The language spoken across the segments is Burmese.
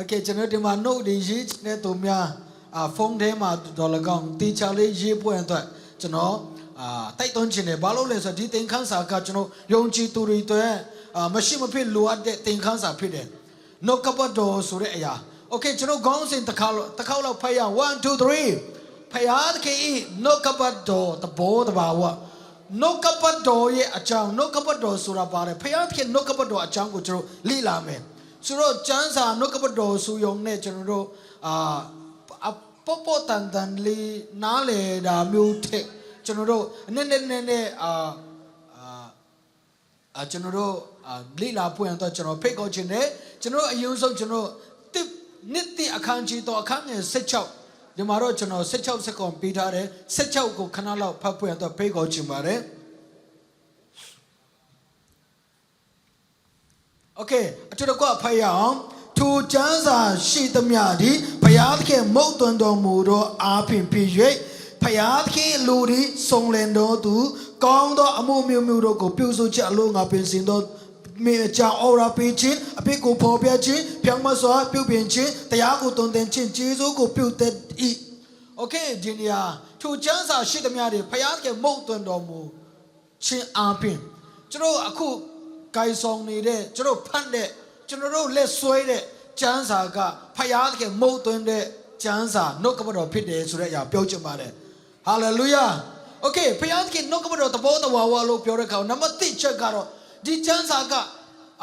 Okay ကျွန်တော်ဒီမှာ note တွေရေးတဲ့သူများအာဖုန်းထဲမှာတော်လကောင်တေချာလေးရေးပွင့်အတွက်ကျွန်တော်အာတိုက်တွန်းခြင်းနဲ့ဘာလို့လဲဆိုတော့ဒီသင်ခန်းစာကကျွန်တော်ယုံကြည်သူတွေအတွက်အာမရှိမဖြစ်လိုအပ်တဲ့သင်ခန်းစာဖြစ်တယ်။ No cup of door ဆိုတဲ့အရာ Okay ကျွန်တော်ခေါင်းစဉ်တစ်ခါလောက်တစ်ခါလောက်ဖတ်ရအောင်1 2 3ဖယားတခင်ဤ No cup of door တဘောတဘာဝ No cup of door ရဲ့အကြောင်း No cup of door ဆိုတာပါတယ်ဖယားတခင် No cup of door အကြောင်းကိုကျွန်တော်လေ့လာမယ်။ ဆိုတော့ကျမ်းစာနှုတ်ကပတ်တော်ဆိုယုံနဲ့ကျွန်တော်တို့အာအပေါ်ပေါ်တန်တန်လေးနားလေတာမျိုးထက်ကျွန်တော်တို့နည်းနည်းနည်းနည်းအာအာအာကျွန်တော်တို့အာလေ့လာပွင့်တော့ကျွန်တော်ဖိတ်ခေါ်ခြင်းနဲ့ကျွန်တော်အရင်ဆုံးကျွန်တော်တစ်နှစ်တိအခန်းကြီးတော့အခန်းငယ်16ဒီမှာတော့ကျွန်တော်16စက္ကန့်ပေးထားတယ်16ကိုခဏလောက်ဖတ်ပွင့်တော့ဖိတ်ခေါ်ခြင်းပါတယ် โอเคအတူတကွဖတ်ရအောင်ထိုကျမ်းစာရှိသမျှသည်ဘုရားသခင်မုတ်သွန်တော်မူသောအားဖြင့်ဖြစ်၍ဘုရားသခင်လူသည်စုံလင်တော်သူကောင်းသောအမှုမျိုးမျိုးတို့ကိုပြုစုချက်အလို့ငါပင်စင်သောမြေကြောင်အော်ရာပေးခြင်းအပိကိုဖော်ပြခြင်းပြောင်းမစွာပြုပြင်ခြင်းတရားကိုတုံသင်ခြင်းကျေးဇူးကိုပြုတတ်၏โอเคဒီနေရာထိုကျမ်းစာရှိသမျှသည်ဘုရားသခင်မုတ်သွန်တော်မူ ချင်းအားဖြင့်ကျွန်တော်အခု ဂိုင်ဆောင်နေတဲ့ကျွန်တော်ဖတ်တဲ့ကျွန်တော်တို့လက်ဆွဲတဲ့ကျမ်းစာကဖယားသခင်မုတ်သွင်းတဲ့ကျမ်းစာနှုတ်ကပတော်ဖြစ်တယ်ဆိုတဲ့အရာပြောချင်ပါတယ်ဟာလေလုယာโอเคဖယားသခင်နှုတ်ကပတော်သဘောတဝါဝါလို့ပြောတဲ့အခါနံပါတ်1ချက်ကတော့ဒီကျမ်းစာက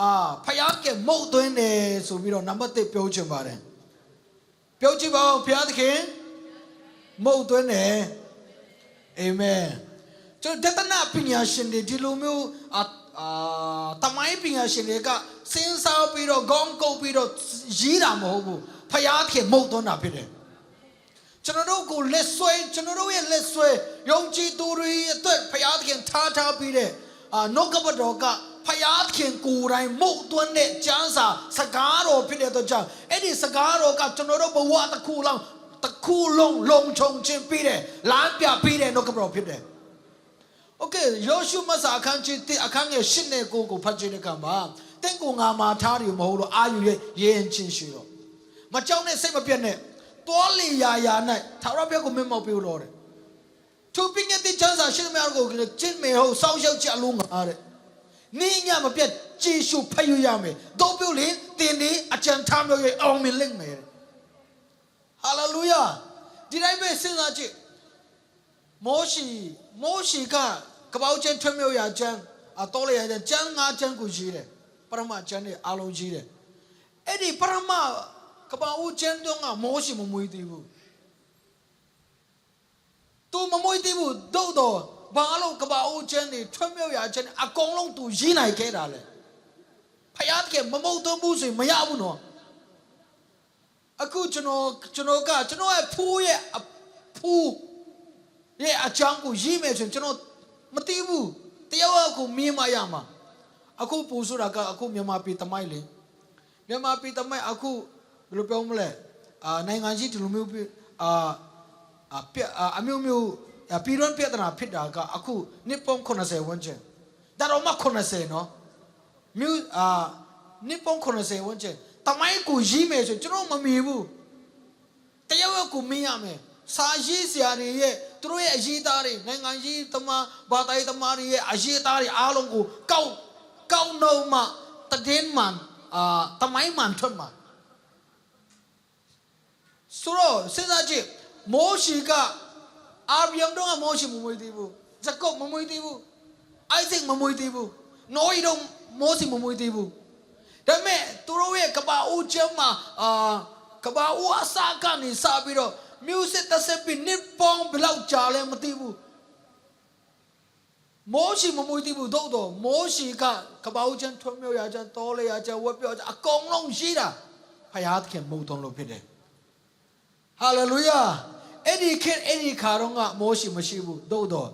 အာဖယားသခင်မုတ်သွင်းတယ်ဆိုပြီးတော့နံပါတ်1ပြောချင်ပါတယ်ပြောကြည့်ပါဦးဖယားသခင်မုတ်သွင်းတယ်အာမင် ကျွန်တော်ဒသနာပညာရှင်တွေဒီလိုမျိုး အာအာတမိုင်းပညာရှင်တွေကစဉ်းစားပြီးတော့ခေါင်းကုပ်ပြီးတော့ရေးတာမဟုတ်ဘူးဖယားသခင်မဟုတ်တော့တာဖြစ်တယ်ကျွန်တော်တို့ကိုလက်ဆွဲကျွန်တော်တို့ရဲ့လက်ဆွဲယုံကြည်သူတွေအတွက်ဖယားသခင်ထားထားပြီးတဲ့အာနှုတ်ကပတော်ကဖယားသခင်ကိုယ်တိုင်မုတ်သွင်းတဲ့ကျမ်းစာစကားတော်ဖြစ်တဲ့အတွက်ကြောင့်အဲ့ဒီစကားတော်ကကျွန်တော်တို့ဘဝတစ်ခုလုံးတစ်ခုလုံးလုံခြုံခြင်းပြီးတဲ့လမ်းပြပြီးတဲ့နှုတ်ကပတော်ဖြစ်တယ် Okay ယောရှုမဆာအခန်းကြီး1အခန်းငယ်8နဲ့9ကိုဖတ်ကြည့်တဲ့အခါမှာတင့်ကိုငါမာထားတယ်မဟုတ်လို့အာယူရဲ့ရေရင်ချင်းရှိတော့မကြောက်နဲ့စိတ်မပြတ်နဲ့တောလီယာယာ၌သာရဘက်ကိုမင်းမောက်ပြလို့တယ်သူပင်ရတဲ့ချမ်းသာရှင်မရကိုကျင့်မေဟုတ်စောင်းရှောက်ကြလို့ငါတဲ့နေညမပြတ်ကြည်ရှုဖတ်ရရမယ်တော့ပြုလေတင်နေအကြံထားမျိုးရဲ့အောင်မြင်လိမ့်မယ်ဟာလေလုယာဒီတိုင်းပဲစဉ်းစားကြည့်မောရှိ မောရှိကကပောက်ကျန်းထွမြောက်ရာကျန်းအတော်လေးရတဲ့ကျန်းငါကျန်းကိုရေးတယ်ပရမကျန်းနဲ့အားလုံးရေးတယ်အဲ့ဒီပရမကပောက်ကျန်းတော့ကမောရှိမမွေးသေးဘူးသူမမွေးသေးဘူးတော့တော့ဘာလို့ကပောက်ကျန်းတွေထွမြောက်ရာကျန်းအကုန်လုံးသူရေးနိုင်ခဲ့တာလေဖယားတကယ်မမုတ်သွန်းဘူးဆိုရင်မရဘူးနော်အခုကျွန်တော်ကျွန်တော်ကကျွန်တော်ရဲ့ဖူးရဲ့အဖူး ရဲ့အကြောင်းကိုရေးမယ်ဆိုရင်ကျွန်တော်မသိဘူးတယောက်ကိုမြင်မရမှာအခုပူဆိုတာကအခုမြန်မာပြည်တမိုက်လေမြန်မာပြည်တမိုက်အခုဘယ်လိုပြောမလဲအာနိုင်ငံကြီးဒီလိုမျိုးပြအာအပြအာအမျိုးမျိုးအာပြည်တွင်းပြဿနာဖြစ်တာကအခုနှစ်ပေါင်း80ဝန်းကျင်ဒါတော့မှ80နော်မြို့အာနှစ်ပေါင်း80ဝန်းကျင်တမိုက်ကိုရေးမယ်ဆိုရင်ကျွန်တော်မမြင်ဘူးတယောက်ယောက်ကိုမင်းရမယ်စာရေးဆရာတွေရဲ့ သူတို့ရဲ့အရေးသားတွေနိုင်ငံရေးသမားဘာသာရေးသမားတွေရဲ့အရေးသားတွေအားလုံးကိုကောက်ကောက်နှုံမှတည်င်းမှန်အာတမိုင်းမှန်ထွက်မှာဆိုတော့စဉ်းစားကြည့်မောရှိကအာဗြဟံတော့မောရှိမမွေးသေးဘူးဇကုပ်မမွေးသေးဘူးအိုက်ဇက်မမွေးသေးဘူးနိုးရီတော့မောရှိမမွေးသေးဘူးဒါပေမဲ့သူတို့ရဲ့ကဘာဦးကျမ်းမှာအာကဘာဦးအစကနေစပြီးတော့ music တစ်စက်ပြီးနှစ်ပေါင်းဘယ်လောက်ကြာလဲမသိဘူးမောရှိမမွေးသိဘူးတော့တော့မောရှိကကဘာဦးကျမ်းထွမြောက်ရကျမ်းတောလေရကျမ်းဝက်ပြောကျမ်းအကုန်လုံးရှိတာဖယားသခင်မုတ်တုံးလို့ဖြစ်တယ်ဟာလေလုယာအဲ့ဒီခေတ်အဲ့ဒီခါတော့ကမောရှိမရှိဘူးတော့တော့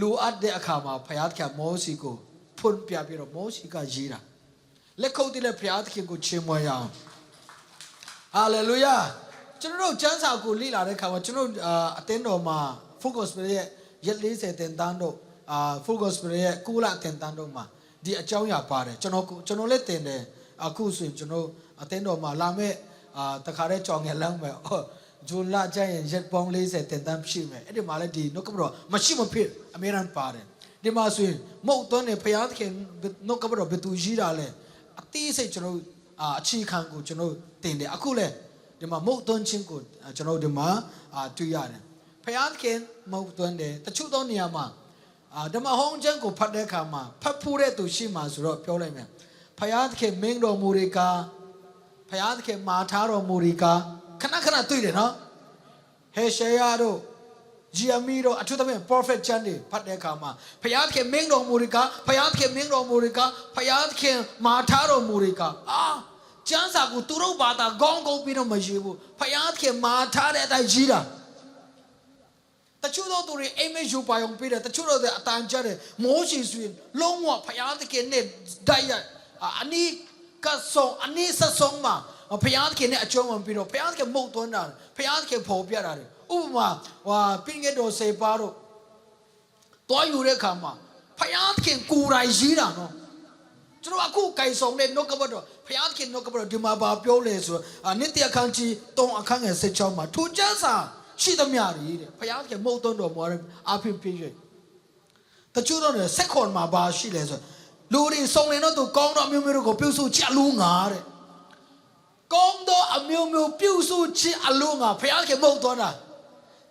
လူအပ်တဲ့အခါမှာဖယားသခင်မောရှိကိုဖွင့်ပြပြီးတော့မောရှိကရေးတာလက်ခုပ်တည်းလက်ဖျားသခင်ကိုချီးမွမ်းရအောင်ဟာလေလုယာ ကျွန်တော်တို့ကျမ်းစာကိုလေ့လာတဲ့အခါမှာကျွန်တော်တို့အာအသင်းတော်မှာ focus ပြရဲ့ရက်40တင်တန်းတို့အာ focus ပြရဲ့ကုလတင်တန်းတို့မှာဒီအကြောင်းအရာပါတယ်ကျွန်တော်ကိုကျွန်တော်လည်းတင်တယ်အခုဆိုရင်ကျွန်တော်အသင်းတော်မှာလာမဲ့အာတခါတည်းကြောင်ငယ်လမ်းမယ်အော်ဂျွန်လာကျရင်ရက်ပေါင်း40တင်တန်းဖြစ်မယ်အဲ့ဒီမှာလည်းဒီနှုတ်ကပတော်မရှိမဖြစ်အမြဲတမ်းပါတယ်ဒီမှာဆိုရင်မုတ်သွန်းနေဖျားသခင်နှုတ်ကပတော်ဘယ်သူရှိတာလဲအသေးစိတ်ကျွန်တော်အာအခြေခံကိုကျွန်တော်တင်တယ်အခုလဲ ဒီမှာမုတ်သွန်းခြင်းကိုကျွန်တော်ဒီမှာအာတွေ့ရတယ်ဖျားသခင်မုတ်သွန်းတယ်တချို့သောနေရာမှာအာဓမ္မဟောင်းကျမ်းကိုဖတ်တဲ့အခါမှာဖတ်ဖို့တဲ့သူရှိမှဆိုတော့ပြောလိုက်မယ်ဖျားသခင်မင်းတော်မူတွေကဖယားသခင်မာထားတော်မူရီကခဏခဏတွေ့တယ်နော်ဟေရှေယာတို့ဂျီယမီတို့အထူးသဖြင့် prophet ချန်တွေဖတ်တဲ့အခါမှာဖယားသခင်မင်းတော်မူရီကဖယားသခင်မင်းတော်မူရီကဖယားသခင်မာထားတော်မူရီကအာ ကျမ်းစာကိုသူတို့ဘာသာခေါင်းကုပ်ပြီးတော့မရေးဘူးဖယားသခင်မာထားတဲ့အတိုင်းရေးတာတချို့သောသူတွေအိမ်မက်ယူပါအောင်ပြီးတယ်တချို့တော့အတန်ကြတယ်မိုးရှိဆိုရင်လုံးဝဖယားသခင်နဲ့ဓာတ်ရိုက်အာအနီးကဆုံအနီးဆက်ဆုံးမှာဖယားသခင်နဲ့အကျုံးဝင်ပြီးတော့ဖယားသခင်မုတ်သွန်းတာဖယားသခင်ပေါ်ပြတာတယ်ဥပမာဟွာပင်ငယ်တော်စေပါတော့တွားယူတဲ့ခါမှာဖယားသခင်ကိုယ်တိုင်ရေးတာနော် ကျွန်တော်အခုကြိုင်ဆောင်တဲ့နှုတ်ကပတ်တော်ဖယားသခင်နှုတ်ကပတ်တော်ဒီမှာဘာပြောလဲဆိုတော့နိတ္တအခန်းကြီး3အခန်းငယ်16မှာထူကျမ်းစာရှိသမျှတွေတဲ့ဖယားသခင်မုတ်သွန်းတော်မူအဖင်ပြည့်ရွေ့တချို့တော့စက်ခွန်မှာဘာရှိလဲဆိုလူတွေစုံလင်တော့သူကောင်းတော့အမျိုးမျိုးတို့ကိုပြုစုချအလူငါတဲ့ကောင်းတော့အမျိုးမျိုးပြုစုချအလူငါဖယားသခင်မုတ်သွန်းတာ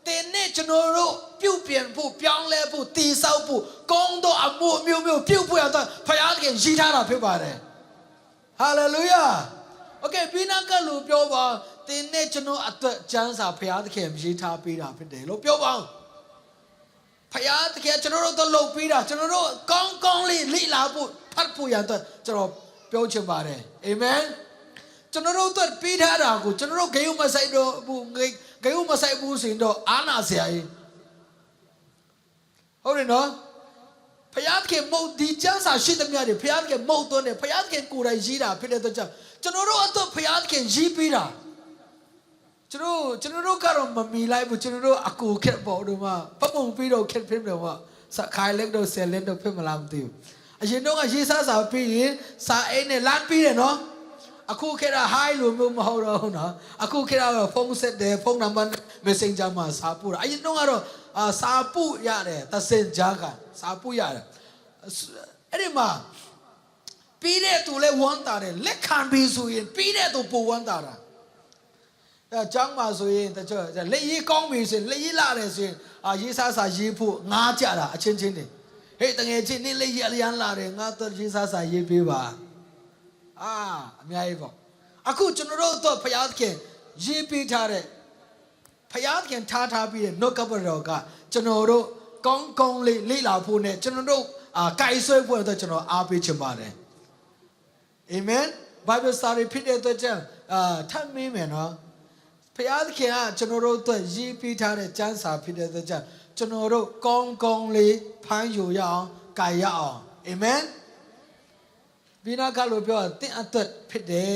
တင်းနဲ့ကျွန်တော်တို့ ပြုတ်ပြင်ဖို့ပြောင်းလဲဖို့တည်ဆောက်ဖို့ကောင်းတော့အမှုအမျိုးမျိုးပြုတ်ဖို့ရတော့ဖယားသခင်ရည်ထားတာဖြစ်ပါတယ်ဟာလေလုယာโอเคပြီးနောက်ကလူပြောပါတင်းနဲ့ကျွန်တော်အတွက်ကျမ်းစာဖယားသခင်ရည်ထားပေးတာဖြစ်တယ်လို့ပြောပါဦးဖယားသခင်ကျွန်တော်တို့တော့လုပ်ပေးတာကျွန်တော်တို့ကောင်းကောင်းလေးလိလာဖို့ဖတ်ဖို့ရတော့ကျွန်တော်ပြောချင်ပါတယ်အာမင်ကျွန်တော်တို့အတွက်ပေးထားတာကိုကျွန်တော်တို့ဂယုမဆိုင်တော့ဘူးဂယုမဆိုင်ဘူးဆိုရင်တော့အာနာဆရာကြီး ဟုတ်တယ်နော်ဖယားသခင်မုတ်ဒီကျမ်းစာရှိသမျှတွေဖယားသခင်မုတ်သွန်းတယ်ဖယားသခင်ကိုယ်တိုင်ရေးတာဖြစ်တဲ့အတွက်ကြောင့်ကျွန်တော်တို့အတွက်ဖယားသခင်ရေးပေးတာကျွန်တော်ကျွန်တော်တို့ကတော့မမီလိုက်ဘူးကျွန်တော်တို့အကူခက်ပေါ့ဒီမှာပတ်ပုံပြီးတော့ခက်ဖြစ်တယ်ပေါ့စခိုင်လက်တော့ဆယ်လက်တော့ဖြစ်မလားမသိဘူးအရင်တော့ကရေးစားစာပြီးရင်စာအိတ်နဲ့လမ်းပြီးတယ်နော်အခုခေတ်က high လို့မျိုးမဟုတ်တော့ဘူးနော်အခုခေတ်ကတော့ဖုန်းဆက်တယ်ဖုန်းနံပါတ် messenger မှာစာပို့တာအရင်တော့ကတော့ အာစာပို့ရတယ်သစင်ကြားကစာပို့ရတယ်အဲ့ဒီမှာပြီးတဲ့သူလဲဝမ်းတာတယ်လက်ခံပြီးဆိုရင်ပြီးတဲ့သူပိုဝမ်းတာတာအဲចောင်းမှာဆိုရင်တချို့လက်ရေးကောင်းပြီဆိုရင်လက်ရေးလာတယ်ဆိုရင်အာရေးစားစာရေးဖို့ငားကြတာအချင်းချင်းတွေဟေးတငယ်ချင်းနင်းလက်ရေးအလျံလာတယ်ငါတော့ရေးစားစာရေးပေးပါအာအများကြီးပေါ့အခုကျွန်တော်တို့တော့ဖျားသခင်ရေးပေးထားတဲ့ ဖျားသခင်ထားထားပြီးတဲ့နှုတ်ကပတော်ကကျွန်တော်တို့ကောင်းကောင်းလေးလေ့လာဖို့နဲ့ကျွန်တော်တို့အာကြိုက်ဆွဲဖို့အတွက်ကျွန်တော်အားပေးချင်ပါတယ်အာမင်ဘိုင်ဘယ်စာရီဖြစ်တဲ့အတွက်ကြောင့်အာထပ်မင်းမယ်နော်ဖျားသခင်ကကျွန်တော်တို့အတွက်ရေးပေးထားတဲ့ကျမ်းစာဖြစ်တဲ့အတွက်ကြောင့်ကျွန်တော်တို့ကောင်းကောင်းလေးဖမ်းယူရအောင်ကြိုက်ရအောင်အာမင်ဘိနာကလို့ပြောတင့်အသက်ဖြစ်တယ်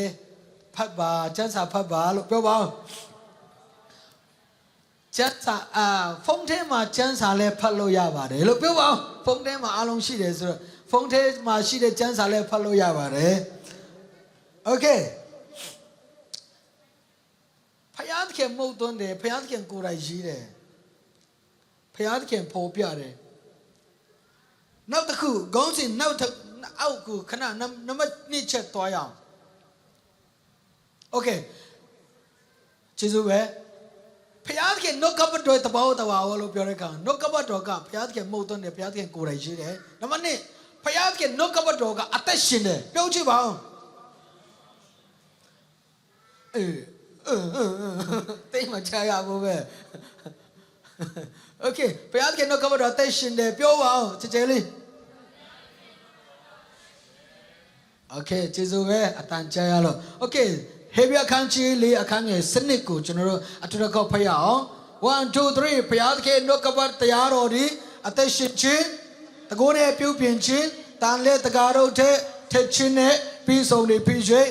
ဖတ်ပါကျမ်းစာဖတ်ပါလို့ပြောပါဦး ကျမ်းစာအာဖုန်းထဲမှာကျမ်းစာလည်းဖတ်လို့ရပါတယ်လို့ပြောပါဦးဖုန်းထဲမှာအားလုံးရှိတယ်ဆိုတော့ဖုန်းထဲမှာရှိတဲ့ကျမ်းစာလည်းဖတ်လို့ရပါတယ်โอเคဖယားသခင်မုတ်သွန်းတယ်ဖယားသခင်ကိုယ်တိုင်ရေးတယ်ဖယားသခင်ပေါ်ပြတယ်နောက်တစ်ခုခေါင်းစဉ်နောက်တစ်အောက်ကိုခဏနံပါတ်2ချက်သွားရအောင်โอเคကျေးဇူးပဲ ဖျားသခင်နှုတ်ကပတ်တော်တဘောတဘာဝလို့ပြောတဲ့အခါနှုတ်ကပတ်တော်ကဖျားသခင်မှုတ်သွင်းတယ်ဖျားသခင်ကိုယ်တိုင်ရှိတယ်နံပါတ်2ဖျားသခင်နှုတ်ကပတ်တော်ကအသက်ရှင်တယ်ပြောကြည့်ပါဦးအေးတိတ်မချရဘူးပဲโอเคဖျားသခင်နှုတ်ကပတ်တော်အသက်ရှင်တယ်ပြောပါဦးချေချေလေးโอเคကျေးဇူးပဲအတန်ကြာရလို့โอเค ဟေဘရခန်းကြီးလေးအခန်းငယ်စနစ်ကိုကျွန်တော်တို့အထူးကောက်ဖတ်ရအောင်1 2 3ဘုရားသခင်နှုတ်ကပတ်တရားတော်ဒီအသက်ရှင်ခြင်းတကိုးနဲ့ပြုပြင်ခြင်းတန်လက်တကားတို့ထက်ထက်ခြင်းနဲ့ပြီးဆုံးနေပြီး၍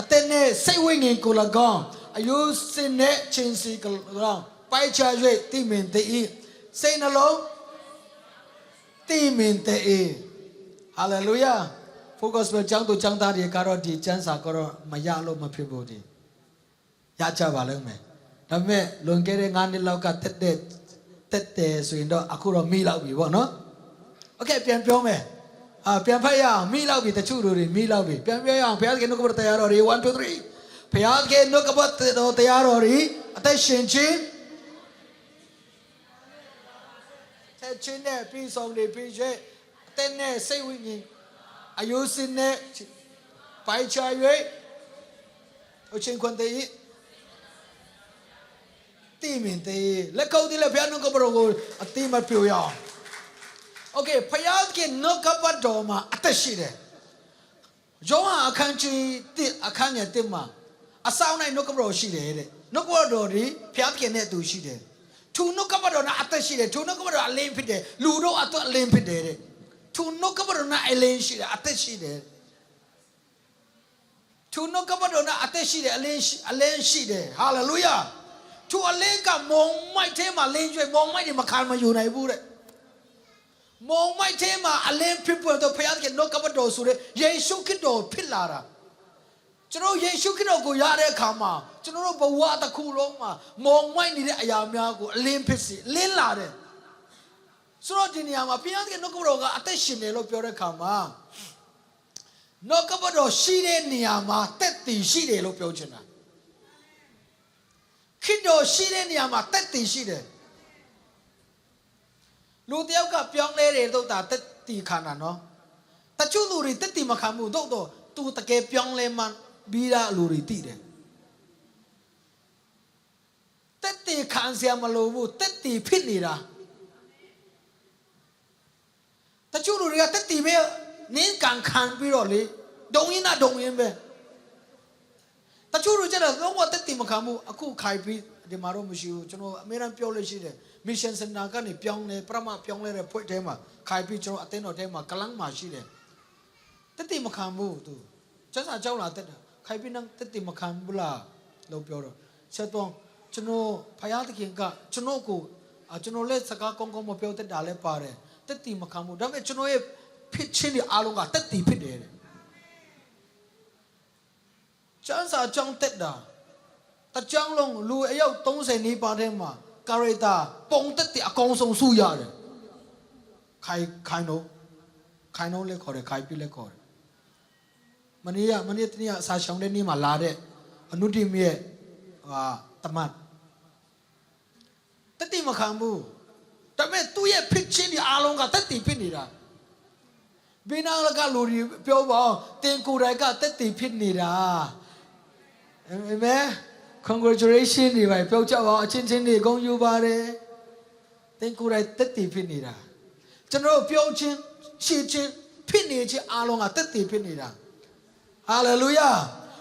အသက်နဲ့စိတ်ဝိညာဉ်ကို၎င်းအယုစင်နဲ့ချင်းစီကို၎င်းပိုက်ချ၍တိမင်တည်စိတ်နှလုံးတိမင်တည်ဟာလေလုယာ focus ပဲចောင်းသူចောင်းသားတွေကတော့ဒီကျမ်းစာကတော့မရလို့မဖြစ်ဘူးဒီ ရကြပါလိမ့်မယ်ဒါပေမဲ့လွန်ခဲ့တဲ့9နှစ်လောက်ကတက်တဲ့တက်တယ်ဆိုရင်တော့အခုတော့မိလောက်ပြီပေါ့နော်โอเคပြန်ပြောမယ်အာပြန်ဖတ်ရအောင်မိလောက်ပြီတချို့လူတွေမိလောက်ပြီပြန်ပြောရအောင်ဘုရားသခင်နှုတ်ကပတ်တရားတော်တွေ1 2 3ဘုရားသခင်နှုတ်ကပတ်တော်တရားတော်တွေအသက်ရှင်ခြင်းဆက်ချင်းနဲ့ပြီးဆုံးနေပြီးရဲ့အသက်နဲ့စိတ်ဝိညာဉ် အယုစင်းနဲ့ပိုင်ချ၍အချင်းခွန်တဲ့တိမင်တဲ့လက်ကောက်ဒီလက်ဘုရားနှုတ်ကပတ်တော်ကိုအတိမပြောရအောင် โอเคဖယားကနှုတ်ကပတ်တော်မှာအသက်ရှိတယ်ယောဟန်အခန်းကြီး1အခန်းငယ်1မှာအဆောင်၌နှုတ်ကပတ်တော်ရှိတယ်တဲ့နှုတ်ကပတ်တော်ဒီဖယားကနဲ့အတူရှိတယ်သူနှုတ်ကပတ်တော်နဲ့အသက်ရှိတယ်သူနှုတ်ကပတ်တော်အလင်းဖြစ်တယ်လူတို့အတွက်အလင်းဖြစ်တယ်တဲ့ သူနှုတ်ကပတ်တော်နဲ့အလင်းရှိတယ်အသက်ရှိတယ်သူနှုတ်ကပတ်တော်နဲ့အသက်ရှိတယ်အလင်းရှိအလင်းရှိတယ်ဟာလေလုယာသူအလင်းကမုံမိုက်ထဲမှာလင်းကျွေးမုံမိုက်တွေမခံမယူနိုင်ဘူးတဲ့မုံမိုက်ထဲမှာအလင်းဖြစ်ပေါ်တော့ဘုရားသခင်နှုတ်ကပတ်တော်ဆိုတဲ့ယေရှုခရစ်တော်ဖြစ်လာတာကျွန်တော်ယေရှုခရစ်တော်ကိုရတဲ့အခါမှာကျွန်တော်တို့ဘဝတစ်ခုလုံးမှာမုံမိုက်နေတဲ့အရာများကိုအလင်းဖြစ်စေလင်းလာတယ် ဆိုတော့ဒီနေရာမှာဘုရားသခင်နှုတ်ကပတ်တော်ကအသက်ရှင်တယ်လို့ပြောတဲ့အခါမှာနှုတ်ကပတ်တော်ရှိတဲ့နေရာမှာတက်တည်ရှိတယ်လို့ပြောချင်တာခရစ်တော်ရှိတဲ့နေရာမှာတက်တည်ရှိတယ်လူတယောက်ကပြောင်းလဲတယ်တော့တာတက်တီခါနာနော်တချို့လူတွေတက်တီမခံဘူးတော့တော့သူတကယ်ပြောင်းလဲမှပြီးတာလူတွေသိတယ်တက်တီခံစရာမလိုဘူးတက်တီဖြစ်နေတာ တချို့လူတွေကတက်တီပဲနင်းကန်ခံပြီးတော့လေဒုံရင်နာဒုံရင်ပဲတချို့လူကျတော့လုံးဝတက်တီမခံဘူးအခုခိုင်ပြီးဒီမှာတော့မရှိဘူးကျွန်တော်အများအားပြောလို့ရှိတယ် mission center ကနေပြောင်းလဲပရမပြောင်းလဲတဲ့ဖွဲ့ထဲမှာခိုင်ပြီးကျွန်တော်အသင်းတော်ထဲမှာကလန်းမှာရှိတယ်တက်တီမခံဘူးသူကျန်းစာကြောက်လာတက်တာခိုင်ပြီးနန်းတက်တီမခံဘူးလားလို့ပြောတော့ဆက်တော့ကျွန်တော်ဖယားသခင်ကကျွန်တော်ကိုအာကျွန်တော်လည်းစကားကောင်းကောင်းမပြောတတ်တာလည်းပါတယ် တက်တီမခံဘူးဒါပေမဲ့ကျွန်တော်ရဲ့ဖြစ်ချင်းတွေအားလုံးကတက်တီဖြစ်တယ်တဲ့ကျန်းစာကြောင်းတက်တာတကြောင်းလုံးလူအယောက်30နီးပါးထဲမှာကာရက်တာပုံတက်တဲ့အကောင်ဆုံးစုရတယ်ခိုင်ခိုင်တော့ခိုင်တော့လည်းခေါ်တယ်ခိုင်ပြလည်းခေါ်တယ်မနေ့ကမနေ့တနေ့ကအစာရှောင်တဲ့နေ့မှာလာတဲ့အနုတိမရဲ့ဟာတမတ်တက်တိမခံဘူး ဒါပေမဲ့သူ့ရဲ့ဖြစ်ချင်းဒီအားလုံးကတက်တိဖြစ်နေတာဘင်းနာလကလူတွေပြောပါအောင်တင်ကိုယ်တိုင်ကတက်တိဖြစ်နေတာအာမင် congratulation တွေပဲပြောကြပါအောင်အချင်းချင်းတွေဂုဏ်ယူပါတယ်သင်ကိုယ်တိုင်တက်တည်ဖြစ်နေတာကျွန်တော်တို့ပြောချင်းရှေ့ချင်းဖြစ်နေချင်းအားလုံးကတက်တည်ဖြစ်နေတာ hallelujah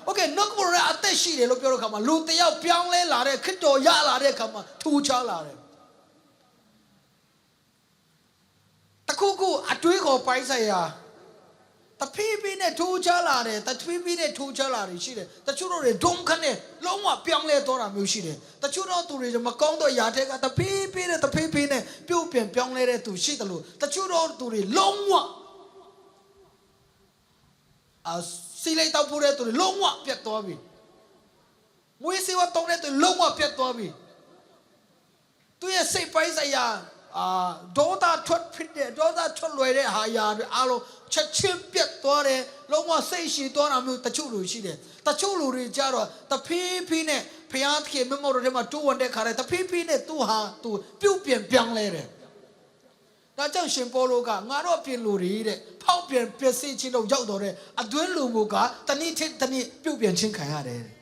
okay နှုတ်ကပရအသက်ရှိတယ်လို့ပြောတဲ့အခါမှာလူတစ်ယောက်ပြောင်းလဲလာတဲ့ခရစ်တော်ရလာတဲ့အခါမှာထူခြားလာတယ် တခုခုအတွေးခေါ်ပိုင်းဆိုင်ရာတဖြည်းဖြည်းနဲ့ထိုးချလာတယ်တဖြည်းဖြည်းနဲ့ထိုးချလာတယ်ရှိတယ်တချို့တို့တွေဒုံခနဲ့လုံးဝပြောင်းလဲသွားတာမျိုးရှိတယ်တချို့တော့သူတွေမကောင်းတော့ຢာတဲ့ကတဖြည်းဖြည်းနဲ့တဖြည်းဖြည်းနဲ့ပြုတ်ပြန်ပြောင်းလဲတဲ့သူရှိတယ်လို့တချို့တော့သူတွေလုံးဝအစီလိုက်တော့ပို့တဲ့သူတွေလုံးဝပြတ်သွားပြီမွေးစေဝတုံးတဲ့သူလုံးဝပြတ်သွားပြီသူရဲ့စိတ်ပိုင်းဆိုင်ရာ အာဒေါသထွက်ဖြစ်တဲ့ဒေါသထွက်လွယ်တဲ့ဟာယာတွေအားလုံးချက်ချင်းပြတ်သွားတယ်လုံးဝစိတ်ရှည်သွားတာမျိုးတချို့လူရှိတယ်တချို့လူတွေကြတော့တဖီးဖီးနဲ့ဖျားသခင်မမော်တော်ထဲမှာတိုးဝင်တဲ့ခါတိုင်းတဖီးဖီးနဲ့သူ့ဟာသူပြုတ်ပြန်ပြောင်းလဲတယ်ဒါကြောင့်ရှင်ပေါလုကငါတို့ပြင်လူတွေတဲ့ဖောက်ပြန်ပျက်စီးခြင်းတို့ရောက်တော်တဲ့အတွင်းလူမှုကတနည်းထက်တနည်းပြုတ်ပြန်ခြင်းခံရတယ်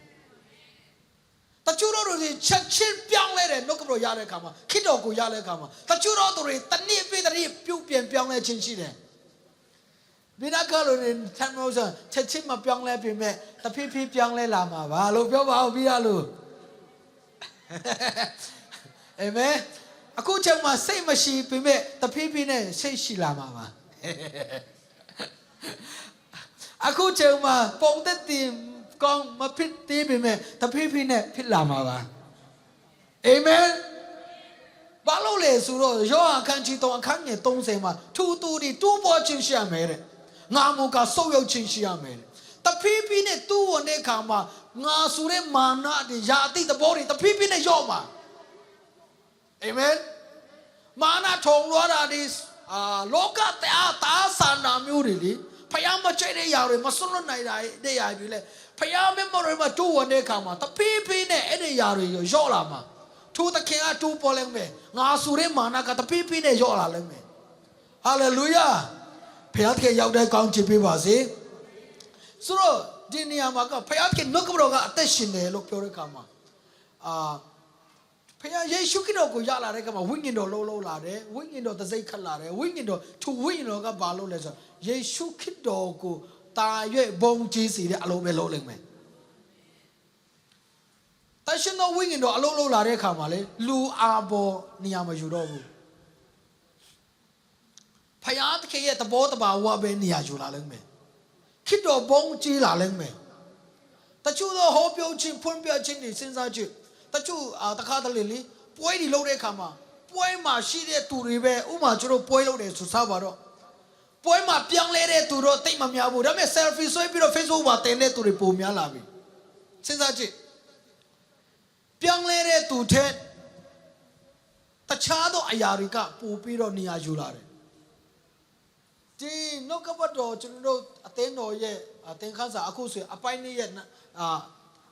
တချို့တို့တွေချက်ချင်းပြောင်းလဲတယ်နှုတ်ကပတော်ရတဲ့အခါမှာခိတော်ကိုရတဲ့အခါမှာတချို့တို့တွေတနည်းပြတနည်းပြုတ်ပြန်ပြောင်းလဲခြင်းရှိတယ်ဒီနကလိုနေထမ်းလို့ဆိုချက်ချင်းမပြောင်းလဲပြင်မဲ့တဖြည်းဖြည်းပြောင်းလဲလာမှာပါလို့ပြောပါဦးပြီးရလို့အာမင်အခုချိန်မှာစိတ်မရှိပြင်မဲ့တဖြည်းဖြည်းနဲ့စိတ်ရှိလာမှာပါအခုချိန်မှာပုံသက်တင် ကောင်းမဖြစ်သေးပေမဲ့တဖြည်းဖြည်းနဲ့ဖြစ်လာမှာပါအာမင်ဘာလို့လဲဆိုတော့ယောဟန်ခန်းကြီးတော့အခန်းငယ်30မှာထူတူဒီတူပေါ်ချင်းရှိရမယ်တဲ့ငါမူကဆုပ်ယုပ်ချင်းရှိရမယ်တဲ့တဖြည်းဖြည်းနဲ့တူဝင်တဲ့အခါမှာငါဆိုတဲ့မာနတွေယာတိသဘောတွေတဖြည်းဖြည်းနဲ့ရော့မှာအာမင်မာနထုံလွားတာဒီအာလောကတရားတာဆန္ဒမျိုးတွေလေ ဖယားမချိတဲ့ຢာတွေမစွန့်လွတ်နိုင်တာတဲ့ຢာတွေလေဖယားမမော်တွေမှာတိုးဝင်တဲ့အခါမှာတဖြည်းဖြည်းနဲ့အဲ့ဒီຢာတွေရော့လာမှာထိုးသခင်ကတိုးပေါ်လဲမယ်ငါဆိုတဲ့မာနကတဖြည်းဖြည်းနဲ့ရော့လာလဲမယ်ဟာလေလုယာဖယားသခင်ရောက်တဲ့ကောင်းချီးပေးပါစေဆိုတော့ဒီနေရာမှာကဖယားသခင်နှုတ်ကပတော်ကအသက်ရှင်တယ်လို့ပြောတဲ့အခါမှာအာ ဖယားယေရှုခရစ်တော်ကိုရလာတဲ့အခါမှာဝိညာဉ်တော်လုံးလုံးလာတယ်ဝိညာဉ်တော်သစိတ်ခတ်လာတယ်ဝိညာဉ်တော်သူဝိညာဉ်တော်ကဘာလုပ်လဲဆိုတော့ယေရှုခရစ်တော်ကိုတာရွဲ့ဘုံကြီးစီတဲ့အလုံးပဲလုံးလိုက်မယ်တရှင်တော်ဝိညာဉ်တော်အလုံးလုံးလာတဲ့အခါမှာလေလူအာဘောနေရာမယူတော့ဘူးဖယားသခင်ရဲ့သဘောတဘာဝပဲနေရာယူလာလိမ့်မယ်ခရစ်တော်ဘုံကြီးလာလိမ့်မယ်တချို့သောဟောပြောခြင်းဖွင့်ပြခြင်းတွေစဉ်းစားကြည့် တချို့အာတခါတလေလေပွဲတွေလုပ်တဲ့အခါမှာပွဲမှာရှိတဲ့သူတွေပဲဥမာကျွန်တော်ပွဲလုပ်တယ်ဆိုစားပါတော့ပွဲမှာပြောင်းလဲတဲ့သူတော့တိတ်မများဘူးဒါပေမဲ့ selfie ဆွဲပြီးတော့ Facebook မှာတင်တဲ့သူတွေပုံများလာပြီစဉ်းစားကြည့်ပြောင်းလဲတဲ့သူထက်တခြားသောအရာတွေကပိုပြီးတော့နေရာယူလာတယ်ဒီနှုတ်ကပတ်တော်ကျွန်တော်တို့အသင်းတော်ရဲ့အသင်ခန်းစာအခုဆိုရင်အပိုင်းလေးရဲ့အာ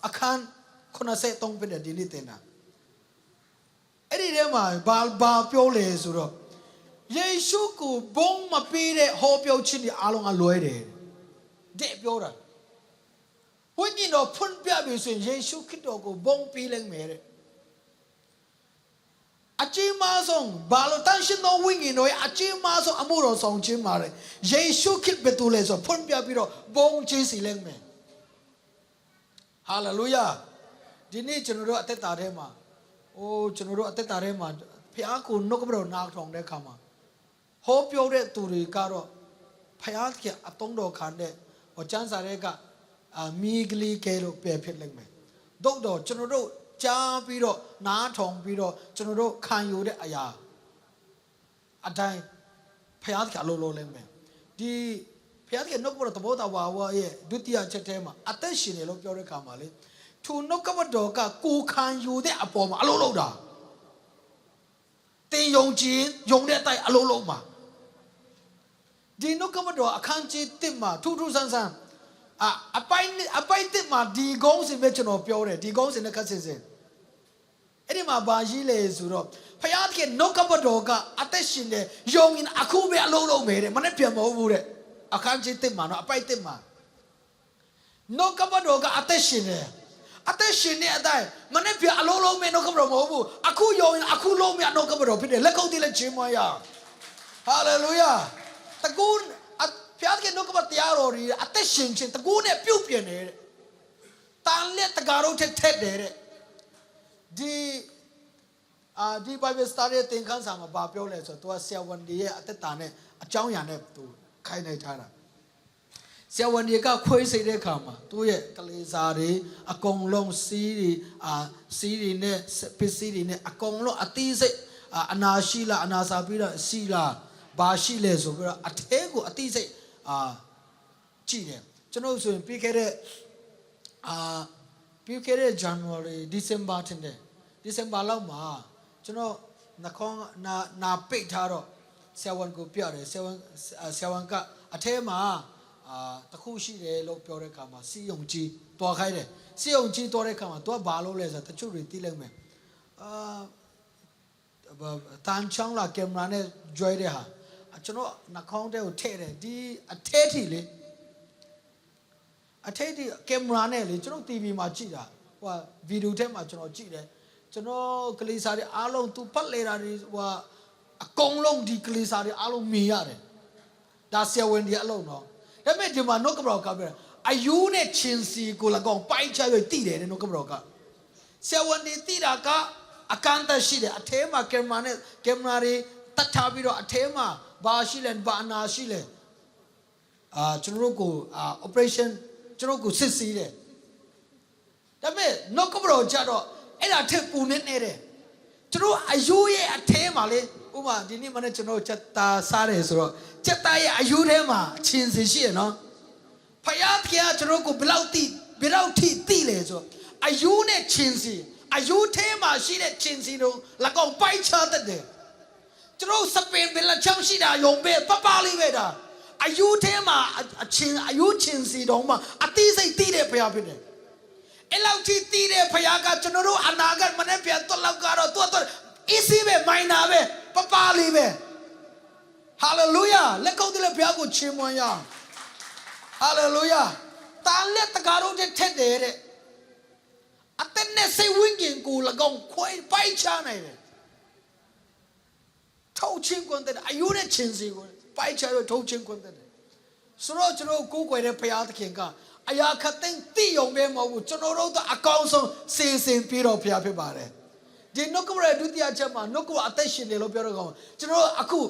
အခန်း 83ပြည့်တဲ့ဒီနေ့တင်တာအဲ့ဒီထဲမှာဘာဘာပြောလဲဆိုတော့ယေရှုကိုဘုံမပေးတဲ့ဟောပြောခြင်းတွေအားလုံးကလွဲတယ်တဲ့ပြောတာဝိညာဉ်တော်ဖွင့်ပြပြီဆိုရင်ယေရှုခရစ်တော်ကိုဘုံပေးလိုက်မယ်တဲ့အကြီးမားဆုံးဘာလို့တန်ရှင်သောဝိညာဉ်တော်ရဲ့အကြီးမားဆုံးအမှုတော်ဆောင်ခြင်းမှာလေယေရှုခရစ်ဘယ်သူလဲဆိုဖွင့်ပြပြီးတော့ဘုံကြီးစီလိုက်မယ်ဟာလေလုယာ ဒီနေ့ကျွန်တော်တို့အသက်တာထဲမှာအိုးကျွန်တော်တို့အသက်တာထဲမှာဖခင်ကိုနှုတ်ကပတော်နားထောင်တဲ့အခါမှာဟောပြောတဲ့သူတွေကတော့ဖခင်ကအတုံးတော်ခံတဲ့ဟောကျမ်းစာတွေကအမီဂလီကဲလို့ပြဖြစ်လိုက်မယ်သို့တော့ကျွန်တော်တို့ကြားပြီးတော့နားထောင်ပြီးတော့ကျွန်တော်တို့ခံယူတဲ့အရာအတိုင်းဖခင်ကအလိုလိုလဲမယ်ဒီဖခင်ကနှုတ်ကပတော်သဘောတော်ဝါဝါရဲ့ဒုတိယချက်ထဲမှာအသက်ရှင်တယ်လို့ပြောတဲ့အခါမှာလေ သူနှုတ်ကပတော်ကကိုခံယူတဲ့အပေါ်မှာအလိုလိုတာတင်ယုံကြည်ယုံတဲ့အတိုင်းအလိုလိုမှာဒီနှုတ်ကပတော်အခန်းကြီး1မှာထူးထူးဆန်းဆန်းအအပိုင်းအပိုင်း1မှာဒီကုန်းစင်ပဲကျွန်တော်ပြောတယ်ဒီကုန်းစင်နဲ့ခက်စင်စင်အဲ့ဒီမှာဘာရှိလဲဆိုတော့ဖယားကနှုတ်ကပတော်ကအသက်ရှင်တယ်ယုံရင်အခုပဲအလုံးလုံးမယ်တဲ့မနဲ့ပြန်မဟုတ်ဘူးတဲ့အခန်းကြီး1မှာနော်အပိုင်း1မှာနှုတ်ကပတော်ကအသက်ရှင်တယ် အသက်ရှင်နေတဲ့အတိုင်းမနေ့ပြအလုံးလုံးမဲ့နှုတ်ကပတော်မဟုတ်ဘူးအခုယုံရင်အခုလုံးမဲ့နှုတ်ကပတော်ဖြစ်တယ်လက်ကုပ်တီးလက်ချင်းမွားရဟာလေလုယာတကူအဖျားကနှုတ်ကပတရားတော်ကြီးအသက်ရှင်ခြင်းတကူနဲ့ပြုတ်ပြင်နေတဲ့တန်လက်တကားတို့ထက်ထက်တယ်တဲ့ဒီအာဒီ Bible study သင်ခန်းစာမှာဘာပြောလဲဆိုတော့ तू ဆရာဝန်ဒီရဲ့အသက်တာနဲ့အကြောင်းအရာနဲ့ तू ခိုင်းနေထားတာ ဆရာဝန်ဒီကခွေးစိတ်တဲ့ခါမှာသူ့ရဲ့ကလေးစားတွေအကုန်လုံးစီးတွေအာစီးတွေနဲ့ပစ္စည်းတွေနဲ့အကုန်လုံးအသေးစိတ်အာအနာရှိလားအနာစာပြီးတော့စီလားဘာရှိလဲဆိုပြီးတော့အထဲကိုအသေးစိတ်အာကြည့်တယ်ကျွန်တော်ဆိုရင်ပြီးခဲ့တဲ့အာပြီးခဲ့တဲ့ January December တင်တယ် December လောက်မှာကျွန်တော်နှခေါင်းနာနာပိတ်ထားတော့ဆယ်ဝန်ကိုပြတယ်ဆယ်ဝန်ဆယ်ဝန်ကအထဲမှာ အာတခုရှိတယ်လို့ပြောတဲ့အခါမှာစီယုံကြီးတွားခိုင်းတယ်စီယုံကြီးတွားတဲ့အခါမှာသူကဘာလုပ်လဲဆိုတော့တချို့တွေသိလိုက်မယ်အာတန်ချောင်းလာကင်မရာနဲ့ကြွဲတဲ့ဟာကျွန်တော်နှခေါင်းထဲကိုထည့်တယ်ဒီအထဲထီလေအထဲဒီကင်မရာနဲ့လေကျွန်တော် TV မှာကြည့်တာဟိုဗီဒီယိုထဲမှာကျွန်တော်ကြည့်တယ်ကျွန်တော်ကလေးစားတွေအားလုံးသူဖတ်လေတာတွေဟိုအကုန်လုံးဒီကလေးစားတွေအားလုံးမြင်ရတယ်ဒါဆယ်ဝင်ဒီအလုံးတော့ ဒါပေမဲ့ဒီမှာနှုတ်ကပတော်ကပြောအယူနဲ့ချင်းစီကို၎င်းပိုင်းချရွေတိတယ်နှုတ်ကပတော်ကဆယ်ဝင်ဒီတိတာကအကန့်အသတ်ရှိတယ်အထဲမှာကင်မရာနဲ့ကင်မရာတွေတတ်ထားပြီးတော့အထဲမှာဘာရှိလဲဘာအနာရှိလဲအာကျွန်တော်တို့ကိုအာ operation ကျွန်တော်ကိုစစ်ဆေးတယ်ဒါပေမဲ့နှုတ်ကပတော်ကြတော့အဲ့ဒါထက်ပူနေနေတယ်ကျွန်တော်အယူရဲ့အထဲမှာလေ ဥပမာဒီနေ့မနေ့ကျွန်တော်ချက်သားစားတယ်ဆိုတော့ချက်သားရဲ့အယူထဲမှာအချင်းစင်ရှိရနော်ဖယားဖျားကျွန်တော်ကိုဘယ်လောက်တိဘဘယ်တော့ထိတိလဲဆိုတော့အယူနဲ့ချင်းစီအယူထဲမှာရှိတဲ့ချင်းစီတို့၎င်းပိုက်ချတတ်တယ်ကျွန်တော်စပင်ဘယ်လက်ချောင်းရှိတာယုံပဲပပလေးပဲဒါအယူထဲမှာအချင်းအယူချင်းစီတော့မှအတိစိတ်တိတဲ့ဘုရားဖြစ်တယ်အဲ့လောက်ထိတိတဲ့ဘုရားကကျွန်တော်တို့အနာဂတ်မနေ့ပြန်တော့လောက်ကတော့သူ့တော့ easy ပဲ minor ပဲပပလေးပဲ hallelujah လက်ကုပ်တဲ့ဘုရားကိုချီးမွမ်းရအောင်ဟာလေလုယာတာလက်တကားတို့တဲ့ထက်တယ်တဲ့အသက်နဲ့စိတ်ဝိညာဉ်ကို၎င်းခွဲပိုက်ချနိုင်တယ်ထုတ်ချင်းကွန်တဲ့အယူနဲ့ချင်းစီကိုပိုက်ချရထုတ်ချင်းကွန်တဲ့ဆိုတော့ကျွန်တော်ကိုယ်ကွယ်တဲ့ဘုရားသခင်ကအရာခတ်သိမ်းတိယုံပဲမဟုတ်ဘူးကျွန်တော်တို့ကအကောင်းဆုံးစီစဉ်ပြီးတော့ဘုရားဖြစ်ပါတယ် ဒီနှုတ်ကပရဒုတိယချက်မှာနှုတ်ကပအသက်ရှင်တယ်လို့ပြောတော့ကောင်းကျွန်တော်အခု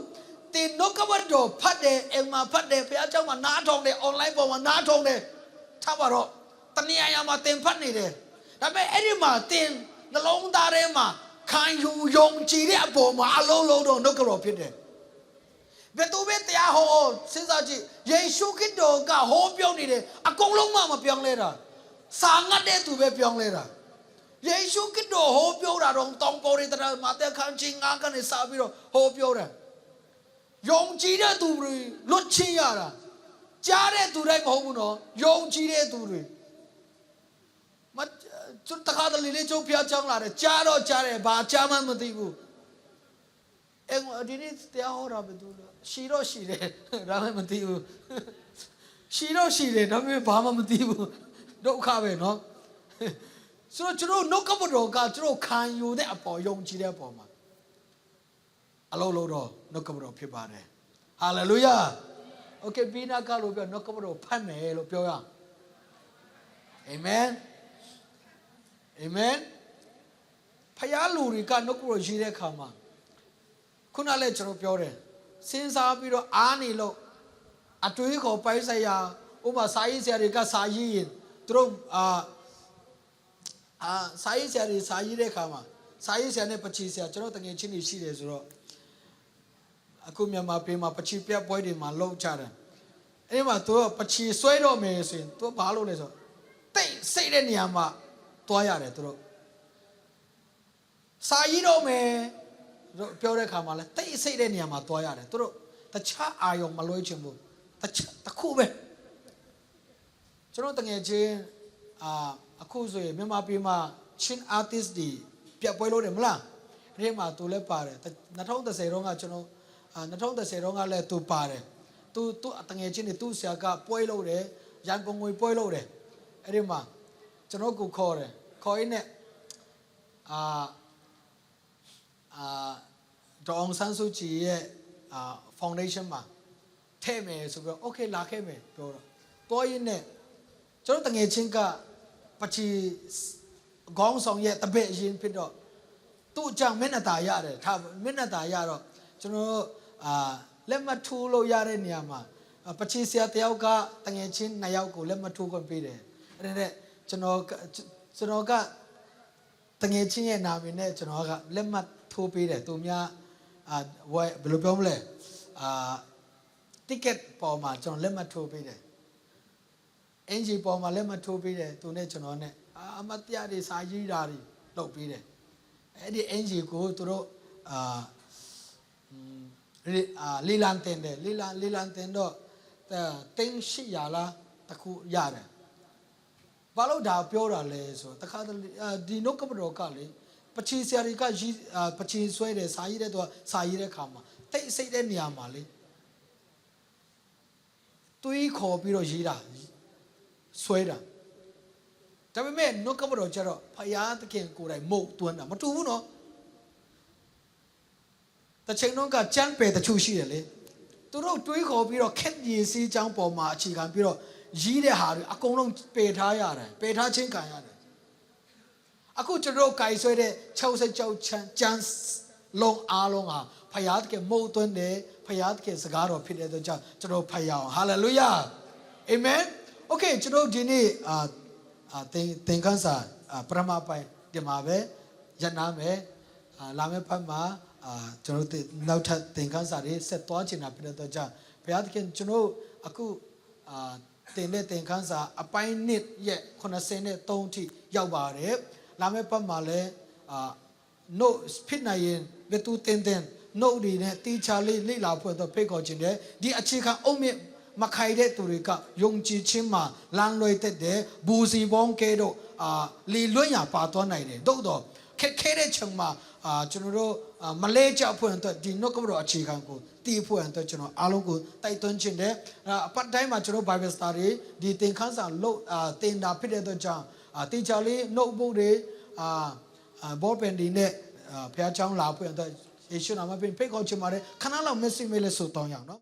တင်နှုတ်ကပတော်ဖတ်တယ်အိမ်မှာဖတ်တယ်ဘုရားကျောင်းမှာနားထောင်တယ် online ပေါ်မှာနားထောင်တယ်ထားပါတော့တနည်းအားမှာတင်ဖတ်နေတယ်ဒါပေမဲ့အဲ့ဒီမှာတင်နှလုံးသားထဲမှာခံယူယုံကြည်တဲ့အပေါ်မှာအလုံးလုံးတော့နှုတ်ကပတော်ဖြစ်တယ်ဘယ်သူပဲတရားဟောစဉ်းစားကြည့်ယေရှုခရစ်တော်ကဟောပြောနေတယ်အကုန်လုံးမှမပြောင်းလဲတာစာငတ်တဲ့သူပဲပြောင်းလဲတာ ယေရှုခရစ်တော်ဟောပြောတာတော့တောင်ပေါ်ရတဲ့မာသက်ခန်းချင်းငါးကနေစပြီးတော့ဟောပြောတယ်။ယုံကြည်တဲ့သူတွေလွတ်ချင်းရတာကြားတဲ့သူတိုင်းမဟုတ်ဘူးနော်။ယုံကြည်တဲ့သူတွေမကျွန်တခါတလေလေးကျုပ်ဖျားချောင်းလာတယ်ကြားတော့ကြားတယ်ဘာကြားမှမသိဘူး။အဲ့ဒီနေ့တရားဟောတာဘယ်သူလဲ။ရှီတော့ရှီတယ်ဒါမှမသိဘူး။ရှီတော့ရှီတယ်ဒါပေမဲ့ဘာမှမသိဘူး။ဒုက္ခပဲနော်။ ဆိုတော့ကျွန်တော်နှုတ်ကပတော်ကကျွန်တော်ခံယူတဲ့အပေါ်ယုံကြည်တဲ့အပေါ်မှာအလုံးလုံးတော့နှုတ်ကပတော်ဖြစ်ပါတယ်ဟာလေလုယာโอเคပြီးနာကလို့ပြောနှုတ်ကပတော်ဖတ်မယ်လို့ပြောရအောင်အာမင်အာမင်ဖယားလူတွေကနှုတ်ကပတော်ရေးတဲ့အခါမှာ ခုနလည်းကျွန်တော်ပြောတယ်စဉ်းစားပြီးတော့အားနေလို့အတွေးခေါ်ပိုက်ဆိုင်ရာဥပမာစာရေးဆရာတွေကစာရေးရင်သူတို့အာ အာစာရေးဆရာတွေစာရေးတဲ့အခါမှာစာရေးဆရာနဲ့ပချီဆရာကျွန်တော်တငယ်ချင်းတွေရှိတယ်ဆိုတော့အခုမြန်မာပြည်မှာပချီပြတ်ပွဲတွေမှာလောက်ကြတယ်အဲ့ဒီမှာသူကပချီဆွဲတော့မယ်ဆိုရင်သူဘာလုပ်လဲဆိုတော့တိတ်စိတ်တဲ့နေရာမှာတွားရတယ်သူတို့စာရေးတော့မယ်တို့ပြောတဲ့ခါမှာလဲတိတ်ဆိတ်တဲ့နေရာမှာသွားရတယ်သူတို့တခြားအာယုံမလွှဲချင်ဘူးတခြားတစ်ခုပဲကျွန်တော်တငယ်ချင်းအာ အခုဆိုရင်မြန်မာပြည်မှာ chin artist တွေပြတ်ပွဲလို့တယ်မလားအဲ့ဒီမှာသူလည်းပါတယ်2010တုန်းကကျွန်တော်အာ2010တုန်းကလည်းသူပါတယ်သူသူတငယ်ချင်းတွေသူ့ဆရာကပွဲလို့တယ်ရန်ကုန်ငွေပွဲလို့တယ်အဲ့ဒီမှာကျွန်တော်ကိုခေါ်တယ်ခေါ်ရင်းနဲ့အာအာဒေါအောင်ဆန်းစုကြည်ရဲ့အာ foundation မှာထည့်မယ်ဆိုပြီးတော့ okay လာခဲ့မယ်ပြောတော့တော်ရင်နဲ့ကျွန်တော်တငယ်ချင်းက ပချီခေါင်းဆောင်ရဲ့တပည့်အရင်ဖြစ်တော့သူ့အကြောင်းမျက်နှာตาရတယ်ထားမျက်နှာตาရတော့ကျွန်တော်တို့အာလက်မထိုးလို့ရတဲ့နေရာမှာအာပချီဆရာတယောက်ကတငယ်ချင်းနှစ်ယောက်ကိုလက်မထိုးခွင့်ပေးတယ်အဲ့ဒါနဲ့ကျွန်တော်ကကျွန်တော်က တငယ်ချင်းရဲ့နာမည်နဲ့ကျွန်တော်ကလက်မှတ်ထိုးပေးတယ်သူများအာဝယ်ဘယ်လိုပြောမလဲအာတိကက်ပေါ်မှာကျွန်တော်လက်မှတ်ထိုးပေးတယ် အင်ဂျီပေါ်မှာလက်မှတ်ထိုးပေးတယ်သူနဲ့ကျွန်တော်နဲ့အာအမတ်တရားတွေစာရေးတာတွေလုပ်ပေးတယ်အဲ့ဒီအင်ဂျီကိုသူတို့အာอืมလေအာလီလန်တင်တယ်လီလန်လီလန်တင်တော့တင်းရှိရလားတခုရတယ်ဘာလို့ဒါပြောတာလဲဆိုတော့တခါတလေအာဒီနုတ်ကပတော်ကလေပချီဆရာတွေကရီးအာပချီဆွဲတယ်စာရေးတဲ့သူကစာရေးတဲ့ခါမှာတိတ်စိတ်တဲ့နေရာမှာလေတွေးခေါ်ပြီးတော့ရေးတာ ဆွဲတာဒါပေမဲ့နုတ်ကပတော်ကျတော့ဖယားသခင်ကိုယ်တိုင်မုတ်သွန်းတာမတူဘူးနော်တစ်ချိန်တော့ကကြမ်းပယ်တချို့ရှိတယ်လေသူတို့တွေးခေါ်ပြီးတော့ခက်ရည်စည်းချောင်းပေါ်မှာအခြေခံပြီးတော့ရီးတဲ့ဟာတွေအကုန်လုံးပယ်ထားရတယ်ပယ်ထားချင်းခံရတယ်အခုကျွန်တော်တို့ကြိုင်ဆွဲတဲ့66ချမ်းကျန်းလုံးအားလုံးဟာဖယားတကယ်မုတ်သွင်းတယ်ဖယားတကယ်စကားတော်ဖြစ်တဲ့အတွက်ကြောင့်ကျွန်တော်ဖယားအောင်ဟာလေလုယာအာမင် โอเคကျွန်တော်ဒီနေ့အာအာသင်သင်ခန်းစာအာပရမပိုင်ဒီမှာပဲရနာမယ်အာလာမယ့်ဖတ်မှာအာကျွန်တော်တို့နောက်ထပ်သင်ခန်းစာတွေဆက်သွားချင်တာဖြစ်တဲ့အတွက်ကြောင့်ဘုရားသခင်ကျွန်တော်အခုအာ တင်တဲ့တင်ခန်းစာအပိုင်း1ရဲ့83ထိရောက်ပါတယ်လာမယ့်ပတ်မှာလည်းအာ note ဖြစ်နိုင်ရင်ဘယ်သူတင်တင် note တွေနဲ့တီချာလေးလေ့လာဖွယ်တော့ဖိတ်ခေါ်ခြင်းတဲ့ဒီအခြေခံအုံမြင့် မခိုင်တဲ့သူတွေကယုံကြည်ခြင်းမှာလမ်းလွှဲတတ်တဲ့ဘူစီပေါင်းကဲတော့အာလီလွတ်ရပါသွားနိုင်တယ်သို့တော့ခက်ခဲတဲ့ချိန်မှာအာကျွန်တော်တို့အာမလဲကြဖွယ်အတွက်ဒီ note ကတော့အခြေခံကိုတည်ဖွယ်အတွက်ကျွန်တော်အားလုံးကိုတိုက်တွန်းခြင်းတဲ့အာအပတ်တိုင်းမှာကျွန်တော် Bible study ဒီသင်ခန်းစာလို့အာတင်တာဖြစ်တဲ့အတွက်ကြောင့်အာတီချာလေး note book တွေအာအာဘောပန်ဒီနဲ့အာဖះချောင်းလာဖွယ်အတွက်ယေရှုနာမပြင်ဖိတ်ခေါ်ချင်ပါတယ်ခဏလောက် message လေးဆိုတောင်းရအောင်နော်